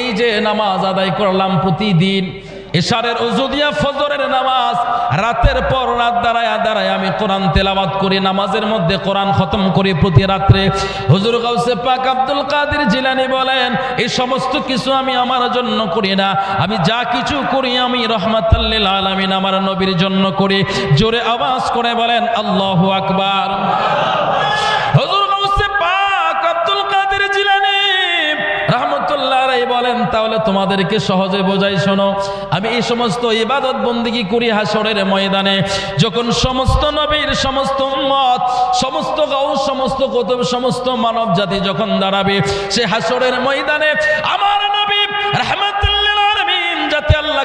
এই যে নামাজ আদায় করলাম প্রতিদিন, এশারের ওজুদিয়া ফজরের নামাজ, রাতের পর রাত দাঁড়ায় দাঁড়ায় আমি কোরআন তেলাবাদ করি, নামাজের মধ্যে কোরআন খতম করি প্রতি রাত্রে। হুজুর গাউসে পাক আব্দুল কাদের জিলানি বলেন, এই সমস্ত কিছু আমি আমার জন্য করি না। আমি যা কিছু করি আমি রহমাতাল্লিল আলামিন আমার নবীর জন্য করি। জোরে আওয়াজ করে বলেন, আল্লাহু আকবার। তাহলে তোমাদেরকে সহজে বোঝাই, শোনো, আমি এই সমস্ত ইবাদত বন্দিগি করি হাসরের ময়দানে, যখন সমস্ত নবীর সমস্ত মত সমস্ত গাউ সমস্ত কতব, সমস্ত মানব জাতি যখন দাঁড়াবে, সে হাসরের ময়দানে আমার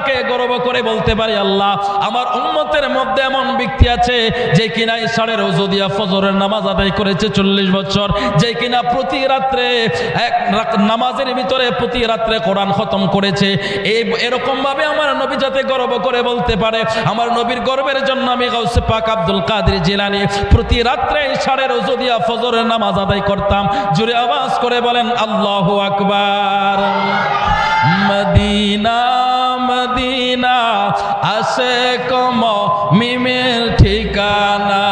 আল্লাহকে গর্ব করে বলতে পারি আল্লাহ, আমার উম্মতের মধ্যে এমন ব্যক্তি আছে যে কিনা ইশারের ওজুদিয়া ফজরের নামাজ আদায় করেছে চল্লিশ বছর, যে কিনা প্রতি রাত্রে এক নামাজের ভিতরে প্রতি রাত্রে কোরআন খতম করেছে। এই এরকম ভাবে আমার নবী যাতে গর্ব করে বলতে পারে, আমার নবীর গর্বের জন্য আমি গাউসে পাক আব্দুল কাদের জিলানি প্রতি রাত্রে ইশারের ওজুদিয়া ফজরের নামাজ আদায় করতাম। জুড়ে আওয়াজ করে বলেন, আল্লাহ আকবার। মদিনা আসে কম মিমের ঠিকানা।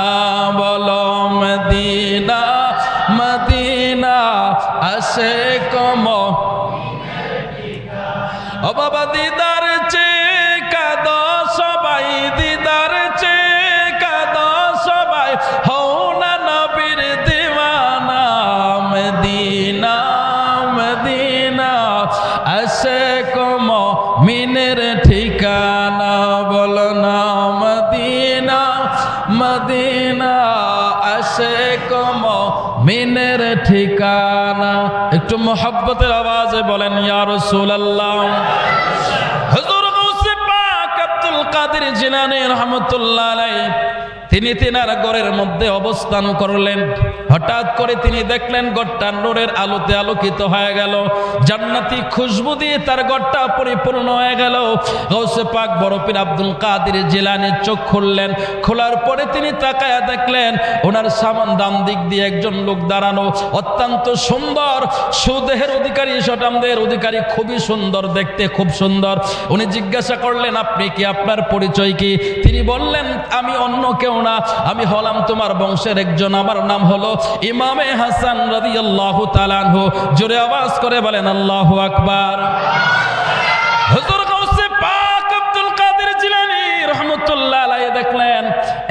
মোহব্বতের আওয়াজে বলেন ইয়ার আলাইহি তিনি তিনার গড়ের মধ্যে অবস্থান করলেন। হঠাৎ করে তিনি দেখলেন গড়টা নোরের আলোতে আলোকিত হয়ে গেল। জান্নাতি খুশবু দিয়ে তার গড়টা পরিপূর্ণ হয়ে গেল। গৌসে পাক বরফির আব্দুল কাদের জিলানি চোখ খুললেন। খোলার পরে তিনি তাকায়া দেখলেন, ওনার সামান ডান দিক দিয়ে একজন লোক দাঁড়ানো অত্যন্ত সুন্দর। সুদেহের অধিকারী, সটামদের অধিকারী খুবই সুন্দর, দেখতে খুব সুন্দর। উনি জিজ্ঞাসা করলেন, আপনি কি আপনার পরিচয় কি? তিনি বললেন, আমি অন্য কেউ না, আমি হলাম তোমার বংশের একজন, আমার নাম হলো ইমামে হাসান রাজি আল্লাহ আনহু জোরে আওয়াজ করে বলেন আল্লাহ আকবার। হুজুর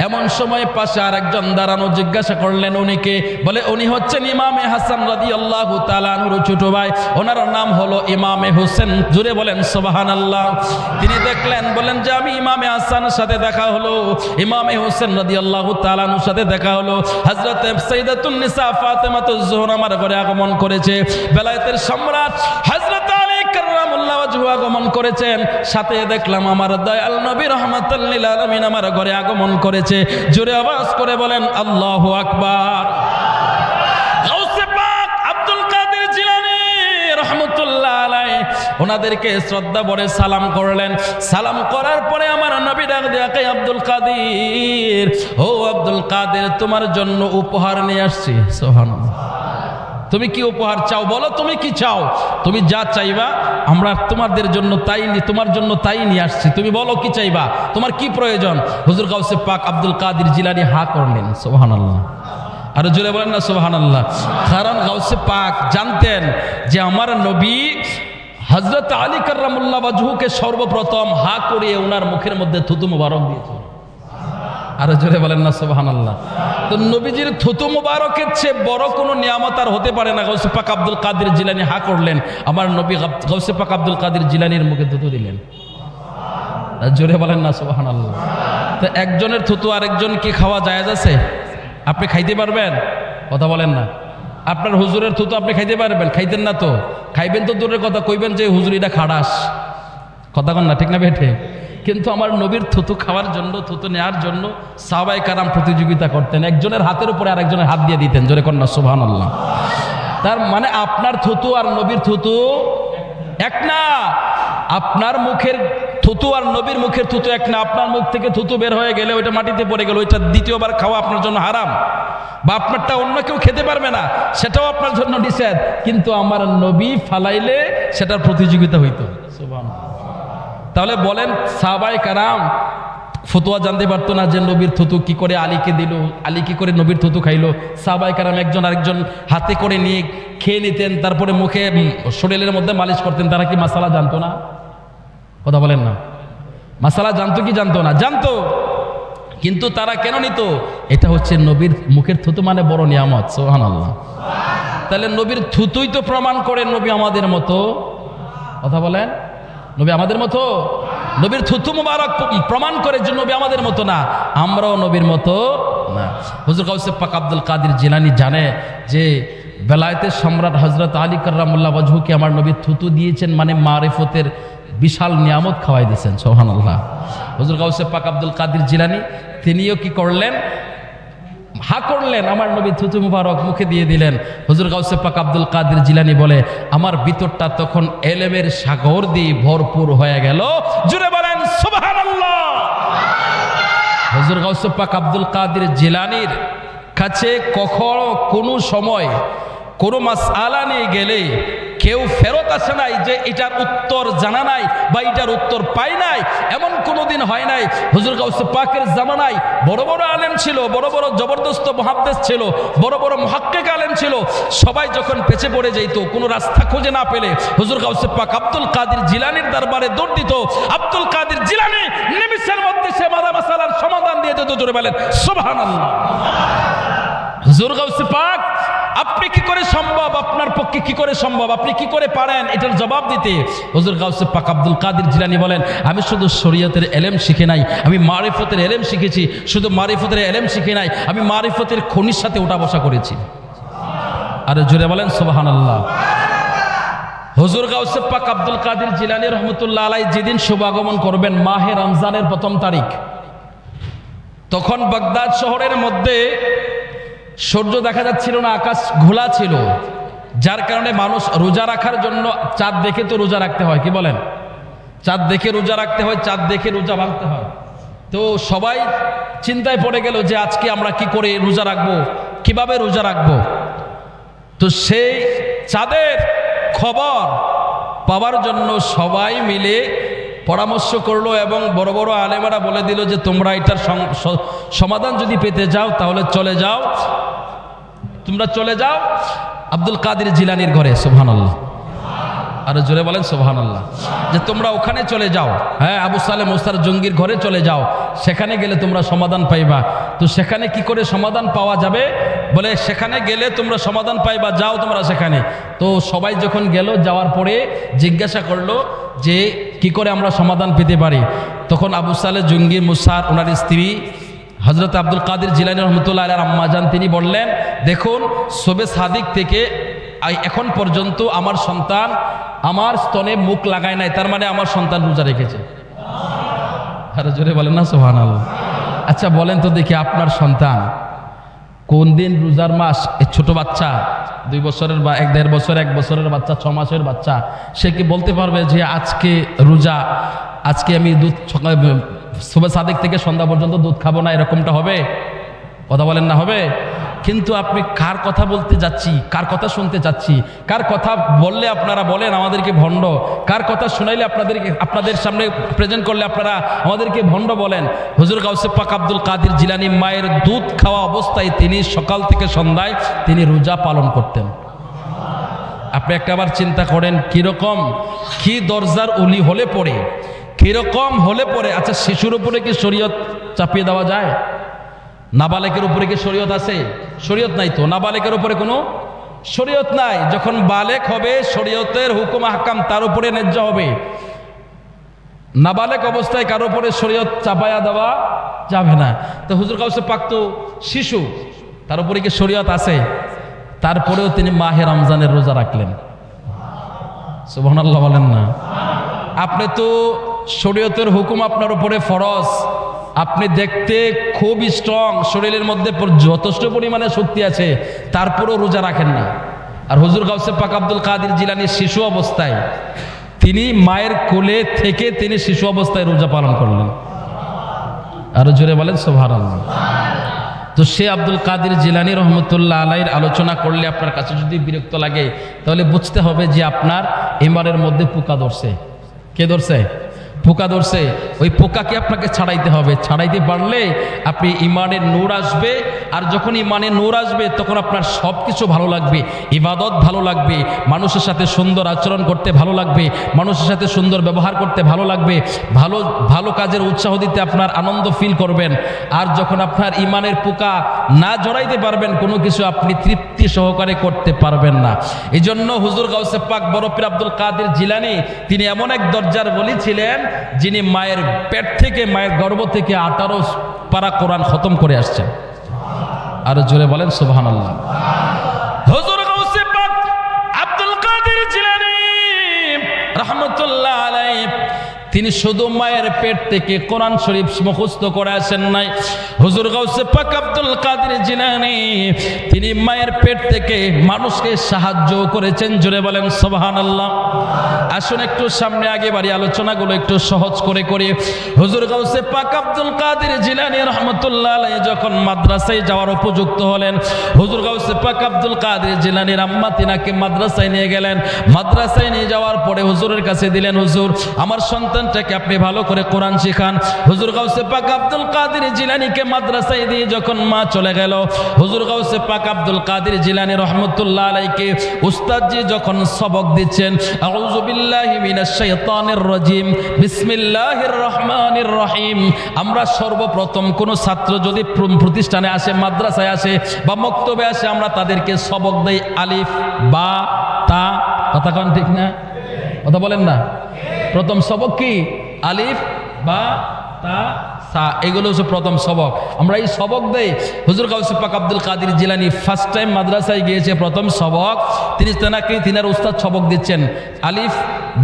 এমন সময় পাশে আরেকজন দাঁড়ানো জিজ্ঞাসা করলেন উনিকে, বলে, উনি হচ্ছেন ইমামে হাসান রাদিয়াল্লাহু তাআলা আনহুর ছোট ভাই। ওনার নাম হলো ইমামে হোসেন। জুড়ে বলেন, সুবহানাল্লাহ। তিনি দেখলেন বলেন যে, আমি ইমামে হাসানের সাথে দেখা হলো। ইমামে হোসেন রাদিয়াল্লাহু তাআলা আনহুর সাথে দেখা হলো। হযরত সাইয়্যিদাতুন নিসা ফাতেমাতুজ জোহরা আমার ঘরে আগমন করেছে। বেলায়েতের সম্রাট হযরত আলী আগমন করেছেন। সাথে দেখলাম আমার দয়াল নবী রহমাতুল্লিল আলামিন আমার ঘরে আগমন করেছে। করে বলেন, আল্লাহু ওনাদেরকে শ্রদ্ধা ভরে সালাম করলেন। সালাম করার পরে আমার নবী ডাক আব্দুল কাদের? ও আব্দুল কাদের, তোমার জন্য উপহার নিয়ে আসছি। সোহানুল্লাহ তুমি কি উপহার চাও? বলো, তুমি কি চাও? তুমি যা চাইবা, আমরা তোমাদের জন্য তাই নি, তোমার জন্য তাই নিয়ে আসছি। তুমি বলো, কি চাইবা? তোমার কি প্রয়োজন? হুজুর গাউসে পাক আব্দুল কাদির জিলানি হা করলেন সোহান আল্লাহ আরও জোরে বলেন না সোহান আল্লাহ কারণ গাউসে পাক জানতেন যে আমার নবী হজরত আলী কার্রামুল্লাহ বাজহুকে সর্বপ্রথম হা করিয়ে ওনার মুখের মধ্যে থুতু মুবারক দিয়েছিল। আরও জোরে বলেন না সোহান আল্লাহ তো নবীজির থুতু মুবারকের চেয়ে বড় কোনো নিয়ামত আর হতে পারে না। গৌসে পাক আব্দুল কাদের জিলানি হা করলেন। আমার নবী গৌসে পাক আব্দুল কাদের জিলানির মুখে থুতু দিলেন। জোরে বলেন না সোহান আল্লাহ তো একজনের থুতু আরেকজন কি খাওয়া জায়েজ আছে? আপনি খাইতে পারবেন? কথা বলেন না। আপনার হুজুরের থুতু আপনি খাইতে পারবেন? খাইতেন না তো। খাইবেন তো দূরের কথা, কইবেন যে, হুজুর, এটা খাড়াস। কথা কন না, ঠিক না বেঠে? কিন্তু আমার নবীর থুতু খাওয়ার জন্য, থুতু নেওয়ার জন্য সাবাই কারাম প্রতিযোগিতা করতেন। একজনের হাতের উপরে আরেকজনের হাত দিয়ে দিতেন, জোরে কন্যা সুবহান আল্লাহ তার মানে আপনার থুতু আর নবীর থুতু এক না। আপনার মুখের থুতু আর নবীর মুখের থুতু এক না। আপনার মুখ থেকে থুতু বের হয়ে গেলে ওইটা মাটিতে পড়ে গেল, ওইটা দ্বিতীয়বার খাওয়া আপনার জন্য হারাম। বা আপনারটা অন্য কেউ খেতে পারবে না, সেটাও আপনার জন্য নিষেধ। কিন্তু আমার নবী ফালাইলে সেটার প্রতিযোগিতা হইতো। সুবহানাল্লাহ। তাহলে বলেন সাহাবাই কারাম ফতোয়া জানতে পারতো না যে নবীর থুতু কি করে আলীকে দিল, আলী কি করে নবীর থুতু খাইলো। সাবাই কারাম একজন আরেকজন হাতে করে নিয়ে খেয়ে নিতেন, তারপরে মুখে শরীরের মধ্যে মালিশ করতেন। তারা কি মাসালা জানতো না? কথা বলেন না। মাসালা জানতো কি জানতো না? জানতো। কিন্তু তারা কেন নিত? এটা হচ্ছে নবীর মুখের থুতু মানে বড় নিয়ামত সোহান আল্লাহ তাহলে নবীর থুতুই তো প্রমাণ করে নবী আমাদের মতো। কথা বলেন। নবী আমাদের মতো? নবীর থুতু মুবারক প্রমাণ করে যে নবী আমাদের মতো না। আমরাও নবীর মতো না। হুজুর কাউসে পাক আব্দুল কাদির জিলানি জানে যে বেলায়েতের সম্রাট হজরত আলী কার্রামুল্লাহ বজহুকে আমার নবী থুতু দিয়েছেন মানে মারেফতের বিশাল নিয়ামত খাওয়াই দিয়েছেন সোহান আল্লাহ হুজুর কাউসে পাক আব্দুল কাদির জিলানি, তিনিও কি করলেন? হা করলেন, আমার নবী থুতু মুবারক মুখে দিয়ে দিলেন। হুজুর গাউসে পাক আব্দুল কাদের জিলানি বলে, আমার ভিতরটা তখন এলেমের সাগর দিয়ে ভরপুর হয়ে গেল। জুড়ে বলেন হুজুর গাউসে পাক আব্দুল কাদের জিলানির কাছে কখনো কোনো সময় কোনো মাস আলা নিয়ে গেলে কেউ ফেরত আসে নাই যে এটার উত্তর জানা নাই বা এটার উত্তর পাই নাই। এমন কোনো দিন হয় নাই। হুজুর গাউসে পাকের জামানায় বড় বড় আলেম ছিল, বড় বড় জবরদস্ত মহাদ্দেশ ছিল, বড় বড় মহাক্কেক আলেম ছিল। সবাই যখন পেছে পড়ে যেত কোনো রাস্তা খুঁজে না পেলে হুজুর গাউসে পাক আব্দুল কাদের জিলানির দরবারে দৌড় দিত। আব্দুল কাদের জিলানি নিমিষের মধ্যে সে মাদা মাসালার সমাধান দিয়ে দিত। জোরে বলেন, সুবহানাল্লাহ। হুজুর গাউসে পাক আপনি কি করে সম্ভব? আপনার পক্ষে কি করে সম্ভব? আপনি কি করে পারেন? এটার জবাব দিতে। হুজুর গাউসে পাক আব্দুল কাদির জিলানি বলেন, আমি শুধু শরীয়তের এলেম শিখে নাই, আমি মারিফতের এলেম শিখেছি, শুধু মারিফতের এলেম শিখে নাই, আমি মারিফতের খনির সাথে ওঠা বসা করেছি। আর জোরে বলেন, সুবহানাল্লাহ। হুজুর গাউসে পাক আব্দুল কাদির জিলানি রহমতুল্লাহ আলাই যেদিন শুভাগমন করবেন, মাহে রমজানের প্রথম তারিখ, তখন বাগদাদ শহরের মধ্যে সূর্য দেখা যাচ্ছিল না, আকাশ ঘোলা ছিল। যার কারণে মানুষ রোজা রাখার জন্য চাঁদ দেখে তো রোজা রাখতে হয়, কি বলেন? চাঁদ দেখে রোজা রাখতে হয়, চাঁদ দেখে রোজা ভাঙতে হয়। তো সবাই চিন্তায় পড়ে গেল যে আজকে আমরা কি করে রোজা রাখব, কীভাবে রোজা রাখব? তো সেই চাঁদের খবর পাওয়ার জন্য সবাই মিলে পরামর্শ করল এবং বড় বড় আলেমারা বলে দিল যে, তোমরা এটার সমাধান যদি পেতে যাও, তাহলে চলে যাও। তোমরা চলে যাও। আব্দুল কাদের জিলানির ঘরে সোহান আল্লাহ আরও জোরে বলেন সোহান আল্লাহ যে তোমরা ওখানে চলে যাও হ্যাঁ আবু সালে মোস্তার জঙ্গির ঘরে চলে যাও, সেখানে গেলে তোমরা সমাধান পাইবা। তো সেখানে কি করে সমাধান পাওয়া যাবে? বলে, সেখানে গেলে তোমরা সমাধান পাইবা, যাও তোমরা সেখানে। তো সবাই যখন গেল, যাওয়ার পরে জিজ্ঞাসা করল যে, কি করে আমরা সমাধান পেতে পারি? তখন আবু সালে জঙ্গি মুসার, ওনার স্ত্রী হজরত আব্দুল কাদের জিলানি রহমতুল্লাহ আল্লাহ আম্মাজান তিনি বললেন, দেখুন সোবে সাদিক থেকে এখন পর্যন্ত আমার সন্তান আমার স্তনে মুখ লাগায় নাই, তার মানে আমার সন্তান রোজা রেখেছে। আরে জোরে বলেন না সোহান আচ্ছা বলেন তো দেখি আপনার সন্তান কোন দিন রোজার মাস? ছোট বাচ্চা, দুই বছরের বা এক দেড় বছর, এক বছরের বাচ্চা, ছ মাসের বাচ্চা, সে কি বলতে পারবে যে আজকে রোজা, আজকে আমি দুধ সকালে সুবে সাদেক থেকে সন্ধ্যা পর্যন্ত দুধ খাব না, এরকমটা হবে? কথা বলেন না, হবে? কিন্তু আপনি কার কথা বলতে যাচ্ছি? কার কথা শুনতে যাচ্ছি? কার কথা বললে আপনারা বলেন আমাদেরকে ভণ্ড? কার কথা শুনাইলে আপনাদেরকে, আপনাদের সামনে প্রেজেন্ট করলে আপনারা আমাদেরকে ভণ্ড বলেন? হুজুর পাক আব্দুল কাদির জিলানি মায়ের দুধ খাওয়া অবস্থায় তিনি সকাল থেকে সন্ধ্যায় তিনি রোজা পালন করতেন। আপনি একটা আবার চিন্তা করেন, কীরকম? কি দরজার উলি হলে পড়ে? কীরকম হলে পড়ে? আচ্ছা শিশুর উপরে কি শরীয়ত চাপিয়ে দেওয়া যায়? নাবালেকের উপরে কি শরীয়ত আছে? শরীয়ত নাই তো। নাবালেকের উপরে কোনো শরীয়ত নাই। যখন বালেক হবে, শরীয়তের হুকুম হাকাম তার উপরে ন্যায্য হবে। নাবালেক অবস্থায় কারও উপরে শরীয়ত চাপায়া দেওয়া যাবে না। তো হুজুর কাউসে পাক্ত শিশু, তার উপরে কি শরীয়ত আছে? তারপরেও তিনি মাহে রমজানের রোজা রাখলেন। সুবহানাল্লাহ বলেন না। আপনি তো শরীয়তের হুকুম আপনার উপরে ফরজ। আপনি দেখতে খুব স্ট্রং শরীরের মধ্যে যথেষ্ট পরিমাণে শক্তি আছে, তারপরেও রোজা রাখেন না। আর হুজুর গাউসে পাক আব্দুল কাদির জিলানির শিশু অবস্থায়, তিনি মায়ের কোলে থেকে তিনি শিশু অবস্থায় রোজা পালন করলেন। আরও জোরে বলেন সোভার তো সে আব্দুল কাদির জিলানি রহমতুল্লাহ আলাইয়ের আলোচনা করলে আপনার কাছে যদি বিরক্ত লাগে, তাহলে বুঝতে হবে যে আপনার এমারের মধ্যে পোকা ধরছে। কে ধরছে? পোকা ধরছে, ওই পোকাকে আপনাকে ছাড়াইতে হবে। ছাড়াইতে পারলে আপনি ইমানের নূর আসবে, আর যখন ইমানের নূর আসবে, তখন আপনার সব কিছু ভালো লাগবে, ইবাদত ভালো লাগবে, মানুষের সাথে সুন্দর আচরণ করতে ভালো লাগবে, মানুষের সাথে সুন্দর ব্যবহার করতে ভালো লাগবে, ভালো ভালো কাজের উৎসাহ দিতে আপনার আনন্দ ফিল করবেন। আর যখন আপনার ইমানের পোকা না জড়াইতে পারবেন, কোনো কিছু আপনি তৃপ্তি সহকারে করতে পারবেন না। এই জন্য হুজুর গাউসে পাক বরফির আব্দুল কাদের জিলানি, তিনি এমন এক দরজার বলি ছিলেন যিনি মায়ের পেট থেকে, মায়ের গর্ব থেকে আঠারো পারা কোরআন খতম করে আসছেন। আরও জোরে বলেন সুবহান আল্লাহ তিনি শুধু মায়ের পেট থেকে কোরআন শরীফ মুখস্থ করে আসেন নাই। হুজুর গাউসে পাক আব্দুল কাদের জিলানি, তিনি মায়ের পেট থেকে মানুষকে সাহায্য করেছেন। জোরে বলেন সোহান আল্লাহ আসুন একটু সামনে আগে বাড়ি আলোচনাগুলো একটু সহজ করে করি। হুজুর গাউসে পাক আব্দুল কাদের জিলানি রহমতুল্লাহ আলাইহি যখন মাদ্রাসায় যাওয়ার উপযুক্ত হলেন, হুজুর গাউসে পাক আব্দুল কাদের জিলানির আম্মা তিনাকে মাদ্রাসায় নিয়ে গেলেন। মাদ্রাসায় নিয়ে যাওয়ার পরে হুজুরের কাছে দিলেন, হুজুর, আমার সন্তানটাকে আপনি ভালো করে কোরআন শিখান। হুজুর গাউসে পাক আব্দুল কাদের জিলানিকে মাদ্রাসায় দিয়ে যখন মা চলে গেল, হুজুর গাউসে পাক আব্দুল কাদের জিলানি রহমতুল্লাহ আলাইকে উস্তাদজি যখন সবক দিচ্ছেন রাজিম, বিসমিল্লাহির রহমানির রহিম। আমরা সর্বপ্রথম কোন ছাত্র যদি প্রতিষ্ঠানে আসে, মাদ্রাসায় আসে বা মক্তবে আসে, আমরা তাদেরকে সবক দেই আলিফ, বা, তা, কথা ঠিক না? কথা বলেন না? প্রথম সবক কি? আলিফ বা তা সা এগুলো হচ্ছে প্রথম সবক। আমরা এই সবক দেই। হুজুর কাউসে পাক আব্দুল কাদির জিলানি ফার্স্ট টাইম মাদ্রাসায় গিয়েছে প্রথম সবক। তিনি তেনাকে তিনার উস্তাদ সবক দিচ্ছেন। আলিফ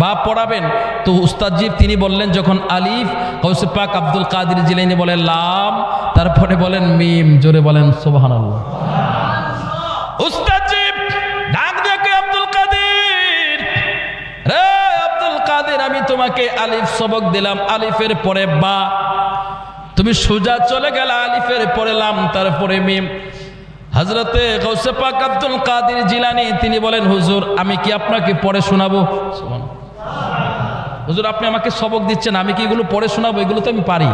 বা পড়াবেন। তো উস্তাদজি তিনি বললেন যখন আলিফ কাউসে পাক আব্দুল কাদির জিলানি বলে লাম তারপরে বলেন মিম জোরে বলেন সুবহানাল্লাহ। উস্তাদজি তোমাকে আলিফ সবক দিলাম, আলিফের পরে বা। তুমি সোজা চলে গেলে, আলিফের পরে লাম, তারপরে মিম। হজরতে পাক আব্দুল কাদের জিলানি, তিনি বলেন, হুজুর, আমি কি আপনাকে পরে শোনাবো। হুজুর, আপনি আমাকে সবক দিচ্ছেন, আমি কি এগুলো পরে শোনাবো? এগুলো তো আমি পারি।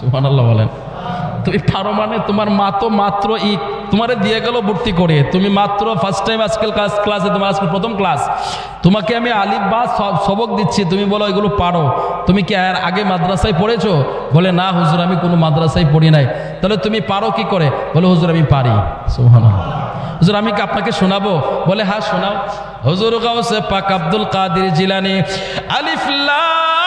সুবহানাল্লাহ বলেন। তুমি পারো মানে? তোমার মা তো মাত্র ই তোমারে দিয়ে গেল ভর্তি করে। তুমি মাত্র ফার্স্ট টাইম আজকাল ক্লাস ক্লাসে তোমার আজকে প্রথম ক্লাস তোমাকে আমি আলিফ বা সব- সবক দিচ্ছি, তুমি বলো এগুলো পারো। তুমি কি আর আগে মাদ্রাসায় পড়েছো? বলে, না হুজুর, আমি কোনো মাদ্রাসায় পড়ি নাই। তাহলে তুমি পারো কি করে? বলে, হুজুর, আমি পারি। সুবহানাল্লাহ। হুজুর, আমি কি আপনাকে শোনাবো? বলে হ্যাঁ শোনাও। হুজুর গাউসে পাক আব্দুল কাদির জিলানি, আলিফ লাম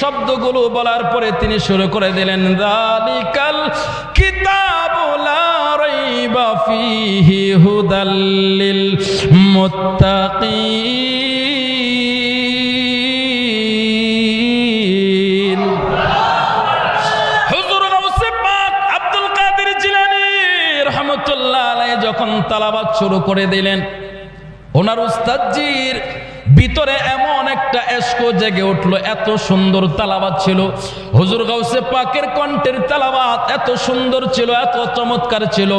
শব্দগুলো বলার পরে তিনি শুরু করে দিলেন, দালিকাল কিতাবু লা রাইবা ফিহি হুদাল লিল মুত্তাকিন। আব্দুল কাদের জিলানী রহমতুল্লাহ যখন তালাবাত শুরু করে দিলেন, ওনার উস্তাদজির ভিতরে এমন একটা এসকো জেগে উঠল, এত সুন্দর তালাবাত ছিল। হুজুর গাউসে পাকের কণ্ঠের তালাবাত এত সুন্দর ছিল, এত চমৎকার ছিল।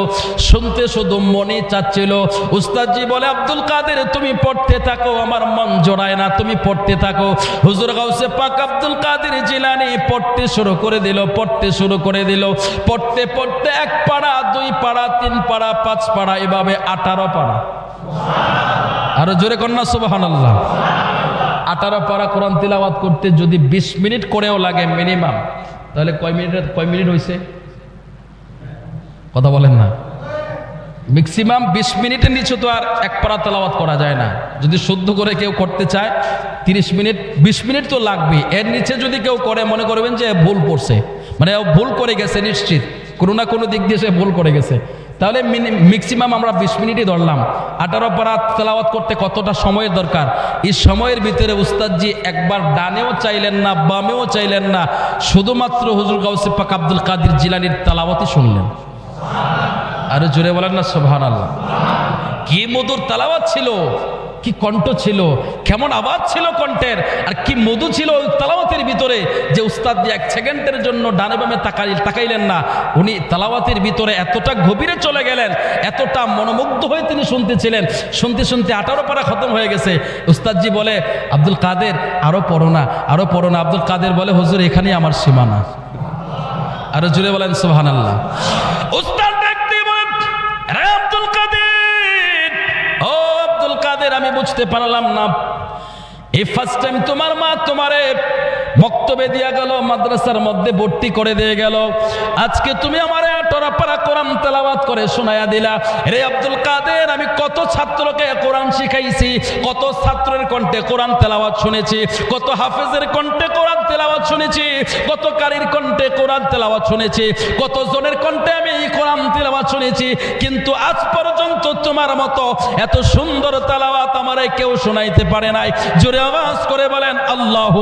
শুনতে শুধু মনে চাচ্ছিল, উস্তাদজি বলে, আব্দুল কাদের, তুমি পড়তে থাকো, আমার মন জোড়ায় না, তুমি পড়তে থাকো। হুজুর গাউসে পাক আব্দুল কাদের জিলানি পড়তে শুরু করে দিল, পড়তে শুরু করে দিল। পড়তে পড়তে এক পাড়া, দুই পাড়া, তিন পাড়া, পাঁচ পাড়া, এভাবে আঠারো পাড়া। আরও জোরে কন্যা সুবাহান আল্লাহ আঠারো পারা কোরআন তিলাবাত করতে যদি বিশ মিনিট করেও লাগে মিনিমাম, তাহলে কয় মিনিট কয় মিনিট হয়েছে কথা বলেন না। ম্যাক্সিমাম বিশ মিনিটের নিচে তো আর এক পারা তেলাওয়াত করা যায় না। যদি শুদ্ধ করে কেউ করতে চায়, তিরিশ মিনিট, বিশ মিনিট তো লাগবে। এর নিচে যদি কেউ করে, মনে করবেন যে ভুল পড়ছে মানে ভুল করে গেছে, নিশ্চিত। কোনো না কোনো দিক দিয়ে সে ভুল করে গেছে। তাহলে ম্যাক্সিমাম আমরা বিশ মিনিটই ধরলাম। আঠারো পারা তেলাওয়াত করতে কতটা সময়ের দরকার? এই সময়ের ভিতরে উস্তাদজি একবার ডানেও চাইলেন না, বামেও চাইলেন না। শুধুমাত্র হুজুর গাউসি পাক আব্দুল কাদির জিলানির তালাওয়াতই শুনলেন। আরও জোরে বলেন না সোভান আল্লাহ কি মধুর তালাওয়াত ছিল? কি কণ্ঠ ছিল? কেমন আওয়াজ ছিল কণ্ঠের? আর কি মধু ছিল ওই তালাওয়াতের ভিতরে? যে উস্তাদ এক সেকেন্ডের জন্য ডানে বামে তাকাই তাকাইলেন না, উনি তালাওয়াতের ভিতরে এতটা গভীরে চলে গেলেন, এতটা মনোমুগ্ধ হয়ে তিনি শুনতেছিলেন। শুনতে শুনতে আঠারো পারা খতম হয়ে গেছে। উস্তাদজি বলে, আব্দুল কাদের আরও পড়ো না, আরও পড়ো না। আব্দুল কাদের বলে, হুজুর, এখানেই আমার সীমানা। আরও জুড়ে বলেন সুহান আল্লাহ উস্তাদ আমি বুঝতে পারলাম না। এই ফার্স্ট টাইম তোমার মা তোমারে বক্তব্য দিয়া গেল, মাদ্রাসার মধ্যে ভর্তি করে দিয়ে গেল। আজকে তুমি আমার টরাপাড়া কোরআন তেলাওয়াত করে শোনায়া দিলা। রে আব্দুল কাদের, আমি কত ছাত্রকে কোরআন শিখাইছি, কত ছাত্রের কণ্ঠে কোরআন তেলাওয়াত শুনেছি, কত হাফেজের কণ্ঠে কোরআন তেলাওয়াত শুনেছি, কত কারির কণ্ঠে কোরআন তেলাওয়াত শুনেছি কত জনের কণ্ঠে আমি কোরআন তেলাওয়াত শুনেছি। কিন্তু আজ পর্যন্ত তোমার মতো এত সুন্দর তালাওয়াত আমারে কেউ শোনাইতে পারে নাই। জোরে আওয়াজ করে বলেন, আল্লাহ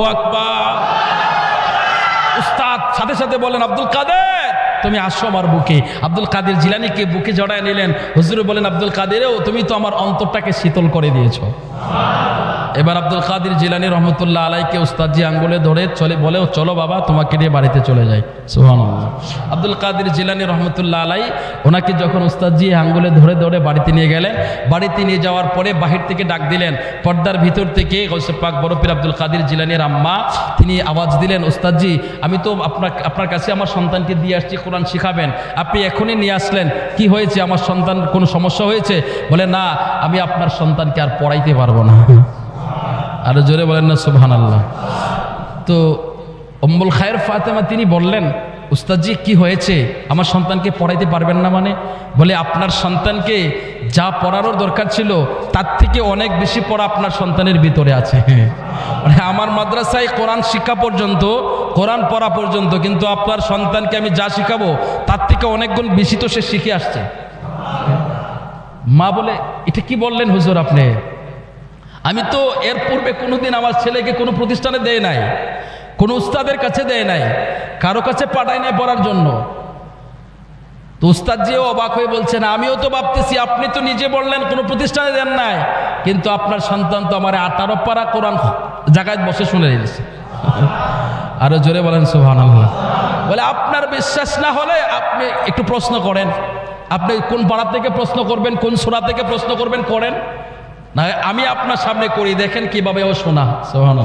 উস্তাদ সাথে সাথে বলেন, আব্দুল কাদের, তুমি আসো আমার বুকে। আব্দুল কাদের জিলানিকে বুকে জড়ায় নিলেন। হুজুর বলেন, আব্দুল কাদেরও তুমি তো আমার অন্তরটাকে শীতল করে দিয়েছ। এবার আব্দুল কাদির জিলানি রহমতুল্লাহ আলাইকে উস্তাদজি আঙ্গুলে ধরে চলে বলে চলো বাবা, তোমাকে নিয়ে বাড়িতে চলে যাই। সুহান আব্দুল কাদের জিলানি রহমতুল্লাহ আলাই, ওনাকে যখন উস্তাদজি আঙ্গুলে ধরে ধরে বাড়িতে নিয়ে গেলেন, বাড়িতে নিয়ে যাওয়ার পরে বাহির থেকে ডাক দিলেন। পর্দার ভিতর থেকে গৌসে পাক বরফির আব্দুল কাদির জিলানির আম্মা, তিনি আওয়াজ দিলেন, উস্তাদজি, আমি তো আপনার আপনার কাছে আমার সন্তানকে দিয়ে আসছি, কোরআন শিখাবেন। আপনি এখনই নিয়ে আসলেন, কি হয়েছে? আমার সন্তান কোনো সমস্যা হয়েছে? বলে, না, আমি আপনার সন্তানকে আর পড়াইতে পারব না। আরও জোরে বলেন না সুবহান আল্লাহ তো অম্বুল খায়ের ফাতেমা তিনি বললেন, উস্তাদজি, কি হয়েছে? আমার সন্তানকে পড়াইতে পারবেন না মানে? বলে, আপনার সন্তানকে যা পড়ানোর দরকার ছিল, তার থেকে অনেক বেশি পড়া আপনার সন্তানের ভিতরে আছে। মানে আমার মাদ্রাসায় কোরআন শিক্ষা পর্যন্ত, কোরআন পড়া পর্যন্ত, কিন্তু আপনার সন্তানকে আমি যা শিখাবো, তার থেকে অনেক গুণ বেশি তো সে শিখে আসছে। মা বলে, এটা কি বললেন হুজুর আপনি? আমি তো এর পূর্বে কোনোদিন আমার ছেলেকে কোনো প্রতিষ্ঠানে দেয় নাই, কোনো উস্তাদের কাছে দেয় নাই, কারও কাছে পাঠায় নাই পড়ার জন্য। তো উস্তাদ জিও অবাক হয়ে বলছেন আমিও তো ভাবতেছি, আপনি তো নিজে বললেন কোনো প্রতিষ্ঠানে দেন নাই। কিন্তু আপনার সন্তান তো আমার আঠারো পাড়া কোরআন জায়গায় বসে শুনে নিয়েছে। আরও জোরে বলেন সুহান বলে, আপনার বিশ্বাস না হলে আপনি একটু প্রশ্ন করেন। আপনি কোন পাড়া থেকে প্রশ্ন করবেন, কোন সোনা থেকে প্রশ্ন করবেন, করেন। না, আমি আপনার সামনে করি, দেখেন কীভাবে ও শোনা সোহান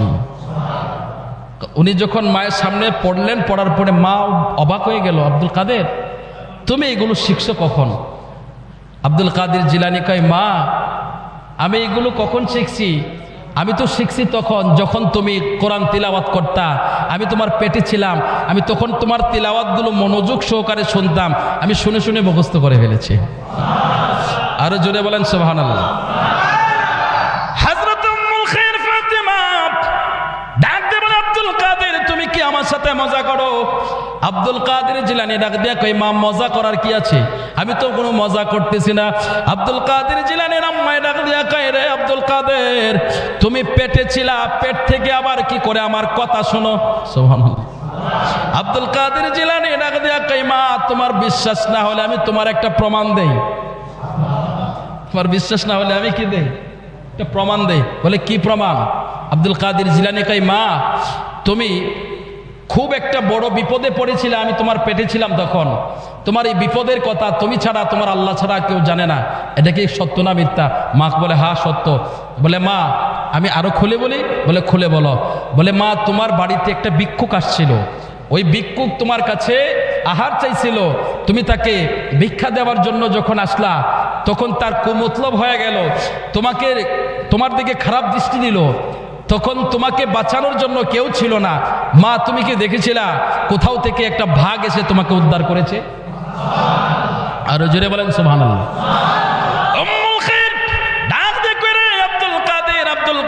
উনি যখন মায়ের সামনে পড়লেন, পড়ার পরে মা অবাক হয়ে গেল, আব্দুল কাদের, তুমি এগুলো শিখছো কখন? আব্দুল কাদের জিলানি কয়, মা, আমি এগুলো কখন শিখছি? আমি তো শিখছি তখন, যখন তুমি কোরআন তিলাওয়াত করতা। আমি তোমার পেটে ছিলাম, আমি তখন তোমার তিলাওয়াতগুলো মনোযোগ সহকারে শুনতাম। আমি শুনে শুনে মুখস্থ করে ফেলেছি। আরও জোরে বলেন সোহান আল্লাহ আমার সাথে মজা করো। আব্দুল কাদের জিলানি ডাক দিয়া কই মা, মজা করার কি আছে? আমি তো কোনো মজা করতেছি না। আব্দুল কাদের জিলানির আম্মাই ডাক দিয়া কই রে আব্দুল কাদের, তুমি পেটে ছিলা, পেট থেকে আবার কি করে আমার কথা শোনো? সুবহানাল্লাহ। আব্দুল কাদের জিলানি ডাক দিয়া কই মা, তোমার বিশ্বাস না হলে আমি তোমার একটা প্রমাণ দেই। তোমার বিশ্বাস না হলে আমি কি দেই? একটা প্রমাণ দেই। বলে, কি প্রমাণ? আব্দুল কাদের জিলানি কাই মা, তুমি খুব একটা বড় বিপদে পড়েছিলে, আমি তোমার পেটে ছিলাম তখন। তোমার এই বিপদের কথা তুমি ছাড়া, তোমার আল্লাহ ছাড়া কেউ জানে না। এটা কি সত্য না মিথ্যা? মা বলে হা সত্য। বলে, মা, আমি আরও খুলে বলি? বলে, খুলে বলো। বলে, মা, তোমার বাড়িতে একটা ভিক্ষুক আসছিল। ওই ভিক্ষুক তোমার কাছে আহার চাইছিল। তুমি তাকে ভিক্ষা দেওয়ার জন্য যখন আসলা, তখন তার কুমতলব হয়ে গেল। তোমাকে, তোমার দিকে খারাপ দৃষ্টি দিল। তখন তোমাকে বাঁচানোর জন্য কেউ ছিল না। মা, তুমি কি দেখেছিলা? কোথাও থেকে একটা ভাগ এসে তোমাকে উদ্ধার করেছে? আরও জোরে বলেন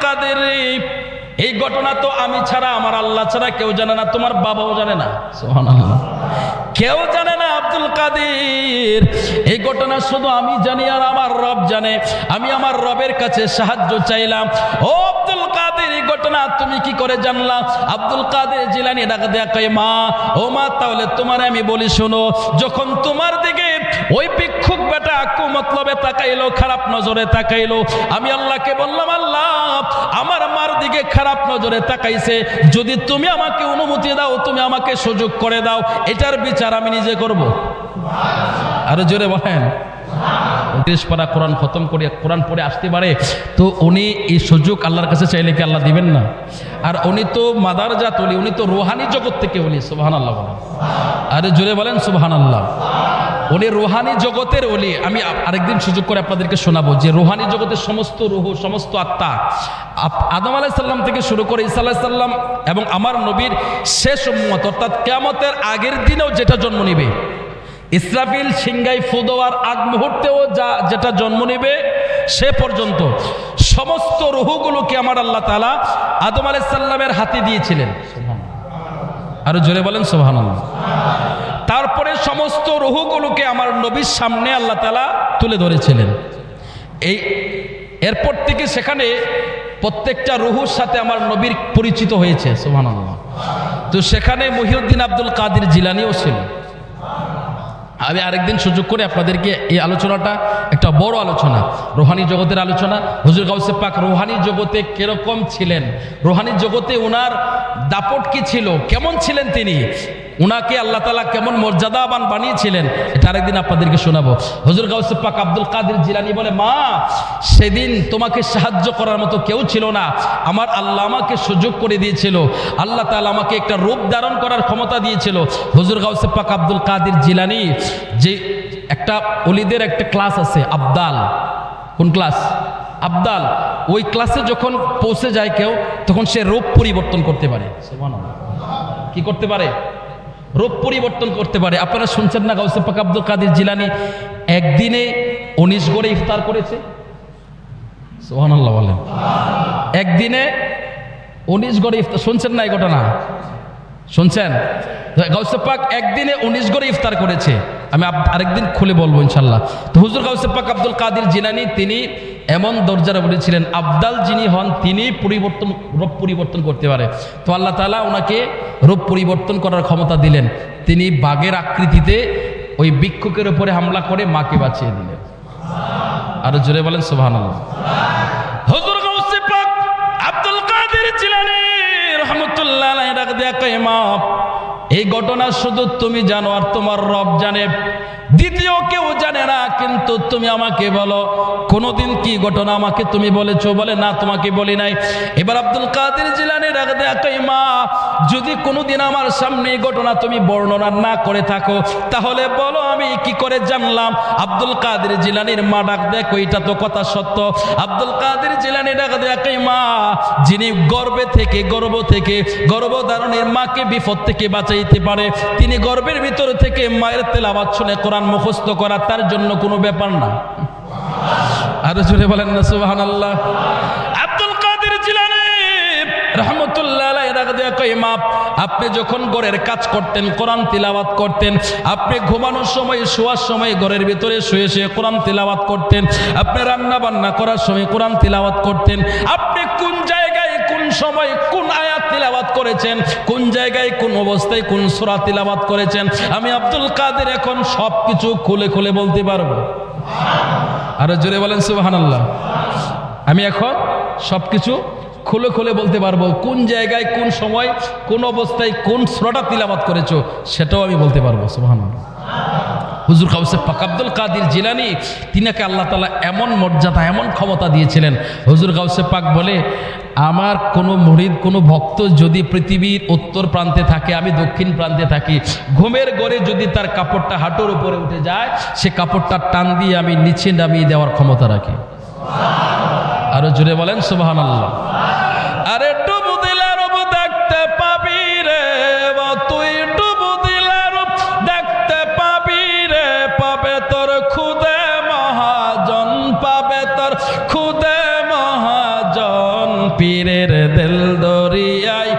কাদের এই ঘটনা তো আমি ছাড়া, আমার আল্লাহ ছাড়া কেউ জানে না, তোমার বাবাও জানে না। সুবহানাল্লাহ। কেউ জানে না আব্দুল কাদের? এই ঘটনা শুধু আমি জানি আর আমার রব জানে। আমি আমার রবের কাছে সাহায্য চাইলাম। ও আব্দুল কাদের, এই ঘটনা তুমি কি করে জানলা? আব্দুল কাদের জিলানি ডাক দেয়া মা, ও মা, তাহলে তোমার আমি বলি শোনো, যখন তোমার দিকে ওই ভিক্ষুক বেটা আকু মতলবে তাকাইলো, খারাপ নজরে তাকাইলো। আমি আল্লাহকে বললাম, আল্লাহ, আমার মার দিকে খারাপ নজরে তাকাইছে। যদি তুমি আমাকে অনুমতি দাও, তুমি আমাকে সুযোগ করে দাও। এটার বিচার আমি নিজে করব। আরও জোরে বলেন। তিরিশ পারা কোরআন খতম করে কোরআন পড়ে আসতে পারে। তো উনি এই সুযোগ আল্লাহর কাছে চাইলে কি আল্লাহ দিবেন না? আর উনি তো মাদার জাত, উনি উনি তো রোহানি জগৎ থেকে উনি সুবাহান আল্লাহ বলেন। আরে জোরে বলেন সুবাহান আল্লাহ উনি রোহানি জগতের ওলি। আমি আরেকদিন সুযোগ করে আপনাদেরকে শোনাবো যে রোহানি জগতের সমস্ত রুহ, সমস্ত আত্মা আদম আলাইসাল্লাম থেকে শুরু করে ইসা আলাইসাল্লাম এবং আমার নবীর শেষ উম্মত, অর্থাৎ কেয়ামতের আগের দিনেও যেটা জন্ম নিবে। ইসরাফিল সিংগাই ফুদোয়ার আগ মুহূর্তেও যা যেটা জন্ম নেবে, সে পর্যন্ত সমস্ত রুহুগুলোকে আমার আল্লাহ তালা আদম আলাইসাল্লামের হাতে দিয়েছিলেন। আরও জোরে বলেন সোহান তারপরে সমস্ত রহুগুলোকে আমার নবীর সামনে আল্লাহ তালা তুলে ধরেছিলেন। এই এরপর থেকে সেখানে প্রত্যেকটা রুহুর সাথে আমার নবীর পরিচিত হয়েছে সোহান তো সেখানে মহিউদ্দিন আব্দুল কাদির জিলানিও ছিল। আমি আরেকদিন সুযোগ করে আপনাদেরকে এই আলোচনাটা, একটা বড় আলোচনা, রোহানি জগতের আলোচনা। হুজুর গাউসে পাক, রোহানি জগতে কীরকম ছিলেন? রোহানি জগতে ওনার দাপট কি ছিল? কেমন ছিলেন তিনি? উনাকে আল্লাহ তালা কেমন মর্যাদাবান বানিয়েছিলেন? এটা আরেকদিন আপনাদেরকে শোনাবো। হজুর গাউসে পাক, আব্দুল কাদের জিলানি বলে, মা, সেদিন তোমাকে সাহায্য করার মতো কেউ ছিল না। আমার আল্লাহ আমাকে সুযোগ করে দিয়েছিল। আল্লাহ তালা আমাকে একটা রূপ ধারণ করার ক্ষমতা দিয়েছিল। হুজুর গাউসে পাক, আব্দুল কাদের জিলানি যে একটা অলিদের একটা ক্লাস আছে, আবদাল। কোন ক্লাস? আবদাল। ওই ক্লাসে যখন পৌঁছে যায় কেউ, তখন সে রূপ পরিবর্তন করতে পারে। কি করতে পারে? রূপ পরিবর্তন করতে পারে। আপনারা শুনছেন না গাউসে পাক আব্দুল কাদের জিলানি? একদিনে উনিশ গড়ে ইফতার করেছে। সোহানাল্লাহ বলেন। একদিনে উনিশ গড়ে ইফতার শুনছেন না এই ঘটনা? শুনছেন? পাক একদিনে উনিশ গড়ে ইফতার করেছে। আমি আরেকদিন খুলে বলব ইনশাল্লাহ। তো হুজুর পাক আব্দুল কাদির জিনানি, তিনি এমন দরজারা বলেছিলেন আবদাল যিনি হন তিনি পরিবর্তন, রূপ পরিবর্তন করতে পারে। তো আল্লাহ তালা ওনাকে রূপ পরিবর্তন করার ক্ষমতা দিলেন। তিনি বাঘের আকৃতিতে ওই ভিক্ষুকের উপরে হামলা করে মাকে বাঁচিয়ে দিলেন। আরও জোরে বলেন পাক আব্দুল কাদের জিলানী রহমাতুল্লাহ এই ঘটনা শুধু তুমি জানো আর তোমার রব জানে। দ্বিতীয় কেউ জানে না, কিন্তু তুমি আমাকে বলো, কোনোদিন কি ঘটনা আমাকে তুমি বলেছ? বলে, না, তোমাকে বলি নাই। এবার আব্দুল কাদের জিলানি দেয়া কয় মা যদি কোনোদিন আমার সামনে ঘটনা তুমি বর্ণনা না করে থাকো, তাহলে বলো, আমি কি করে জানলাম? আব্দুল কাদের জিলানির মা ডাক দেখ তো কথা সত্য। আব্দুল কাদের জিলানি ডাক দেখ মা যিনি গর্বে থেকে, গর্ব থেকে, গর্ভধারণের মাকে বিপদ থেকে বাঁচাইতে পারে, তিনি গর্বের ভিতর থেকে মায়ের তেলাবাত শুনে কোরআন মুখস্থ করা তার জন্য কোনো ব্যাপার না। আরও জুড়ে বলেন না সুবাহান আল্লাহ আব্দুল কাদের জিলানি আপনি যখন ঘরের কাজ করতেন, কোরআন তিলাওয়াত করতেন, আপনি ঘুমানোর সময়, শোয়ার সময় ঘরের ভিতরে শুয়ে শুয়ে কোরআন তিলাওয়াত করতেন, আপনি রান্না বান্না করার সময় কোরআন তিলাওয়াত করতেন, আপনি কোন জায়গায় সময় কোন আয়াত তিলাওয়াত করেছেন? কোন জায়গায়, কোন অবস্থায়, কোন সূরা তিলাওয়াত করেছেন? আমি আব্দুল কাদের এখন সব কিছু খুলে খুলে বলতে পারব। আরও জোরে বলেন, সুবহানাল্লাহ। আমি এখন সব কিছু খুলে খুলে বলতে পারব। কোন জায়গায়, কোন সময়, কোন অবস্থায় কোন শ্রোটা তিলাবাত করেছ, সেটাও আমি বলতে পারব, সুবহানাল্লাহ। হুজুর কাউসে পাক আব্দুল কাদির জিলানি, তিনাকে আল্লাহ তালা এমন মর্যাদা, এমন ক্ষমতা দিয়েছিলেন। হুজুর কাউসে পাক বলে, আমার কোনো মরিদ, কোনো ভক্ত যদি পৃথিবীর উত্তর প্রান্তে থাকে, আমি দক্ষিণ প্রান্তে থাকি, ঘুমের গড়ে যদি তার কাপড়টা হাঁটুর উপরে উঠে যায়, সে কাপড়টা টান দিয়ে আমি নিচে নামিয়ে দেওয়ার ক্ষমতা রাখি। আরও জুড়ে বলেন সুবাহান আল্লাহ আরে পীরের দিল দরিয়াই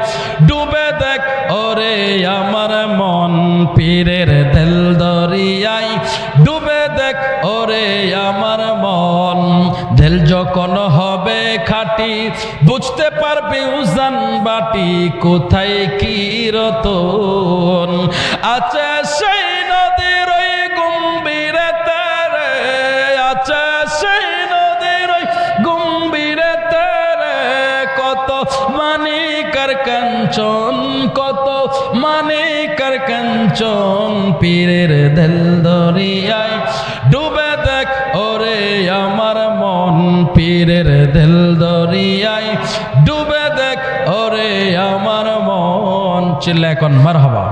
ডুবে দেখ, ওরে আমার মন। পীরের দিল দরিয়াই ডুবে দেখ, ওরে আমার মন। দিল যখন হবে খাটি, বুঝতে পারবি উজান বাটি কোথায় কি রতন। আছে সেই মানিকার কাঞ্চন পীরের দল দরিয়ায়। ডুবে দেখ ওরে আমার মন পীরের দল দরিয়ায়। ডুবে দেখ ওরে আমার মন। চিল্লা এখন মার হবা